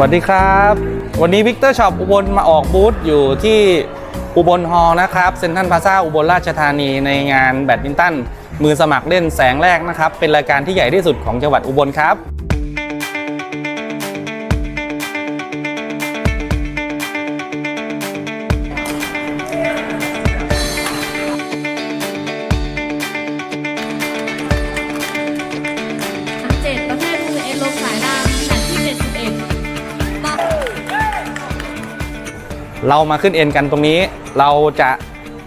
สวัสดีครับ วันนี้วิกเตอร์ช็อปอุบลมาออกบูธอยู่ที่อุบลฮอล์นะครับเซ็นทรัลพลาซาอุบลราชธานีในงานแบดมินตันมือสมัครเล่นแสงแรกนะครับ เป็นรายการที่ใหญ่ที่สุดของจังหวัดอุบลครับ เรามาขึ้นเอ็นกันตรงนี้ เราจะ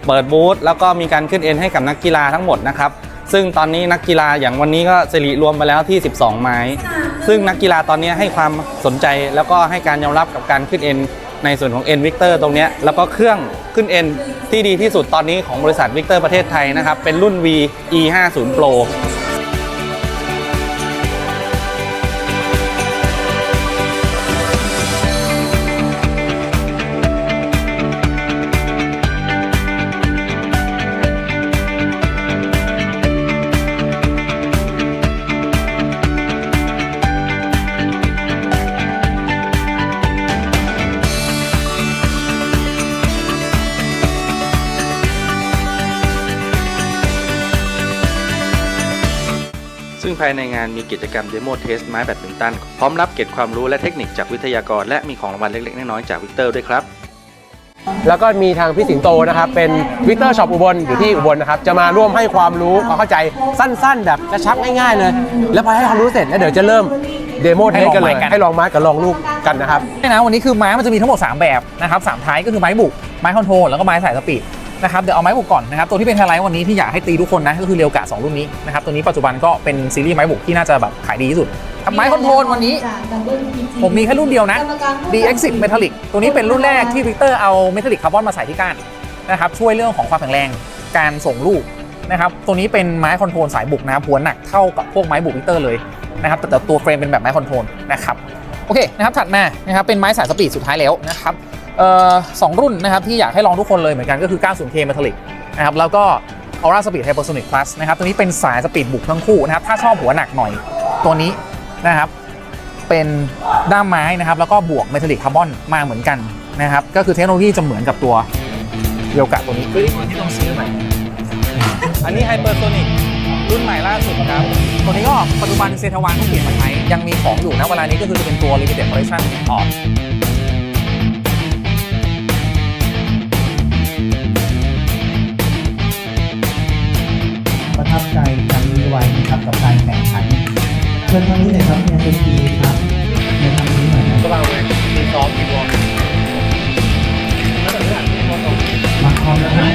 เปิดบูธแล้วก็มีการขึ้นเอ็นให้กับนักกีฬาทั้งหมดนะครับซึ่งตอนนี้นักกีฬาอย่างวันนี้ก็สิริรวมไปแล้วที่ 12 ไม้ ซึ่งนักกีฬาตอนนี้ให้ความสนใจแล้วก็ให้การยอมรับกับการขึ้นเอ็นในส่วนของเอ็นวิกเตอร์ตรงนี้แล้วก็เครื่องขึ้นเอ็นที่ดีที่สุดตอนนี้ของบริษัทวิกเตอร์ประเทศไทยนะครับเป็นรุ่น V E 5 0 Pro ซึ่งภายในงานมีกิจกรรมเดโมเทสไม้แบดมินตัน พร้อมรับเก็บความรู้และเทคนิคจากวิทยากร และมีของรางวัลเล็กๆ น้อยๆจากวิกเตอร์ด้วยครับ แล้วก็มีทางพี่สิงโตนะครับ เป็นวิกเตอร์ช็อปอุบลอยู่ที่อุบลนะครับ จะมาร่วมให้ความรู้ความเข้าใจสั้นๆ แบบกระชับง่ายๆเลย แล้วพอให้ความรู้เสร็จแล้วเดี๋ยวจะเริ่มเดโมเทสกันเลยให้ลองไม้กันให้ลองไม้กับลองลูกกันนะครับใช่นะวันนี้คือไม้มันจะมีทั้งหมด 3 แบบนะครับสามไทป์ก็คือไม้บุกไม้คอนโทรลแล้วก็ไม้สายสปีด นะครับเดี๋ยวเอาไม้บุกก่อนนะครับตัวที่เป็นไฮไลท์วันนี้ที่อยากให้ตีทุกคนนะก็คือเรียวกะ2รุ่นนี้นะครับตัวนี้ปัจจุบันก็เป็นซีรีส์ไม้บุกที่น่าจะแบบขายดีที่สุดครับไม้คอนโทรลวันนี้ ผมมีแค่รุ่นเดียวนะ DX10 Metallic ตัวนี้เป็นรุ่นแรกที่วิกเตอร์เอาเมทัลลิกคาร์บอนมาใส่ที่ก้านนะครับช่วยเรื่องของความแข็งแรงการส่งลูกนะครับตัวนี้เป็นไม้คอนโทรลสายบุกนะครับหัวหนักเท่ากับพวกไม้บุกวิกเตอร์เลยนะครับแต่แต่ตัวเฟรมเป็นแบบไม้คอนโทรลนะครับโอเคนะครับถัดมานะครับเป็นไม้สายสปีดสุดท้ายแล้วนะครับเอ่อ สองรุ่นนะครับที่อยากให้ลองทุกคนเลยเหมือนกันก็คือ 90K Metallic นะครับแล้วก็ Aura Speed Hypersonic Plus นะครับตัวนี้เป็นสายสปีดบุกทั้งคู่นะครับถ้าชอบหัวหนักหน่อยตัวนี้นะครับเป็นด้ามไม้นะครับแล้วก็บวกเมทัลลิกคาร์บอนมาเหมือนกันนะครับก็คือเทคโนโลยีจะเหมือนกับตัวเดียวกับตัวนี้คือที่ต้องซื้อใหม่อันนี้ไฮเปอร์โซนิกรุ่นใหม่ล่าสุดครับตัวนี้ก็ปัจจุบันเซทาวานเขาเปลี่ยนมาใช้ยังมีของอยู่นะเวลานี้ก็คือจะเป็นตัว limited collection ต่อป กับการแข่งขันเชิญทางนี้หน่อยครับเนี่ยเป็นปีครับในทางนี้หน่อยนะก็วางไว้ตีซ้อมตีวอร์มมาคอมนะครับเนี่ยเป็นปีครับจ้า